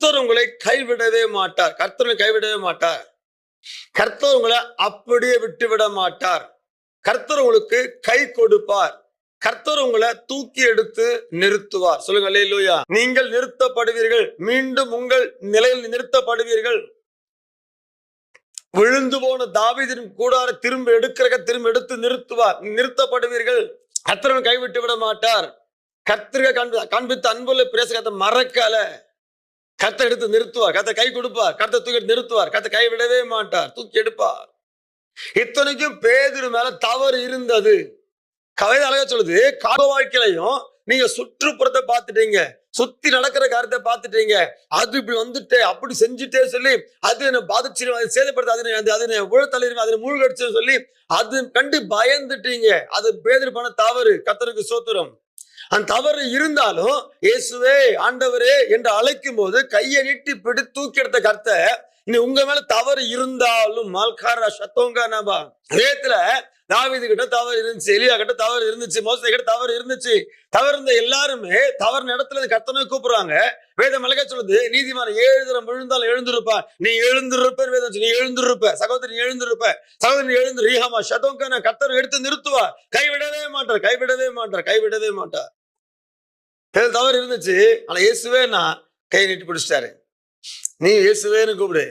கர்த்தர் உங்களை கைவிடவே மாட்டார். கர்த்தர் கைவிடவே மாட்டார். கர்த்தர் உங்களை அப்படியே விட்டு விட மாட்டார். கர்த்தர் உங்களுக்கு கை கொடுப்பார். கர்த்தர் உங்களை தூக்கி எடுத்து நிறுத்துவார். சொல்லுங்க அல்லேலூயா நீங்கள் நிறுத்தப்படுவீர்கள். மீண்டும் உங்கள் நிலையில் நிறுத்தப்படுவீர்கள். விழுந்து போன தாவிதின் கூடார திரும்ப எடுக்கிறக திரும்ப எடுத்து நிறுத்துவார். நிறுத்தப்படுவீர்கள். கர்த்தரன் கைவிட்டு விட மாட்டார். கர்த்தர்கள் காண்பி காண்பித்த அன்புள்ள பேச மறக்கல கத்தை எடுத்து நிறுத்துவார். கத்தை கை கொடுப்பார். கத்தை தூக்கி நிறுத்துவார். நிறுத்துவார் கை கைவிடவே மாட்டார். தூக்கி எடுப்பார். இத்தனைக்கும் பேதிரு மேல தவறு இருந்தது. கவிதை அழகா சொல்லுது. கால வாழ்க்கையிலையும் நீங்க சுற்றுப்புறத்தை பார்த்துட்டீங்க. சுத்தி நடக்கிற காரியத்தை பார்த்துட்டீங்க. அது இப்படி வந்துட்டே அப்படி செஞ்சுட்டே சொல்லி அது என்ன பாதிச்சிரும். அதை சேதப்படுத்த அது அது அதனை உழத்தள்ளிரும். அதனை மூழ்கடிச்சு சொல்லி அது கண்டு பயந்துட்டீங்க. அது பேதிரு பண்ண தவறு. கத்தருக்கு சோத்துரம். அந்த தவறு இருந்தாலும் இயேசுவே ஆண்டவரே என்று அழைக்கும் போது கையை நீட்டி பிடி தூக்கி எடுத்த கர்த்த இனி உங்க மேல தவறு இருந்தாலும் மால்காரா சத்தோங்க நபா. வேத்துல தாவிது கிட்ட தவறு இருந்துச்சு எலியா கிட்ட தவறு இருந்துச்சு மோசை கிட்ட தவறு இருந்துச்சு. தவறு இருந்த எல்லாருமே தவறு இடத்துல கத்தனை கூப்பிடுறாங்க. வேதம் மலக சொல்லுது நீதிமான ஏழு தரம் விழுந்தாலும் எழுந்திருப்பா நீ எழுந்திருப்ப வேதம் நீ எழுந்திருப்ப சகோதரி எழுந்திருப்ப சகோதரி நீ எழுந்து ரீஹாமா சதோங்க நான் கத்தர் எடுத்து நிறுத்துவா கைவிடவே மாட்டார் கைவிடவே மாட்டார் கைவிடவே மாட்டார். ஏதோ தவறு இருந்துச்சு. ஆனால் இயேசுவே கை நீட்டி பிடிச்சிட்டாரு. நீ இயேசுவேன்னு கூப்பிடு.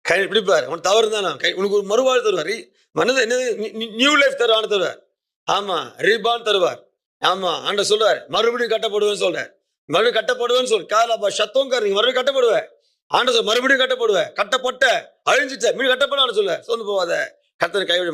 கை பிடிப்பார். உனக்கு தவறு தானே. கை உனக்கு ஒரு மறுவாழ் தருவார். மனது என்னது? நியூ லைஃப் தருவான்னு தருவார் ஆமாம் ரீபான் தருவார். ஆமாம் ஆண்ட சொல்லுவார் மறுபடியும் கட்டப்படுவேன்னு சொல்றாரு. மறுபடியும் கட்டப்படுவேன்னு சொல் காலப்பா சத்தம் நீங்க மறுபடியும் கட்டப்படுவேன் ஆண்ட சொல் மறுபடியும் கட்டப்படுவேன் கட்டப்பட்ட அழிஞ்சிட்ட மீண்டும் கட்டப்பட சொல்ல சொந்து போவாத. கத்தனை கைவிட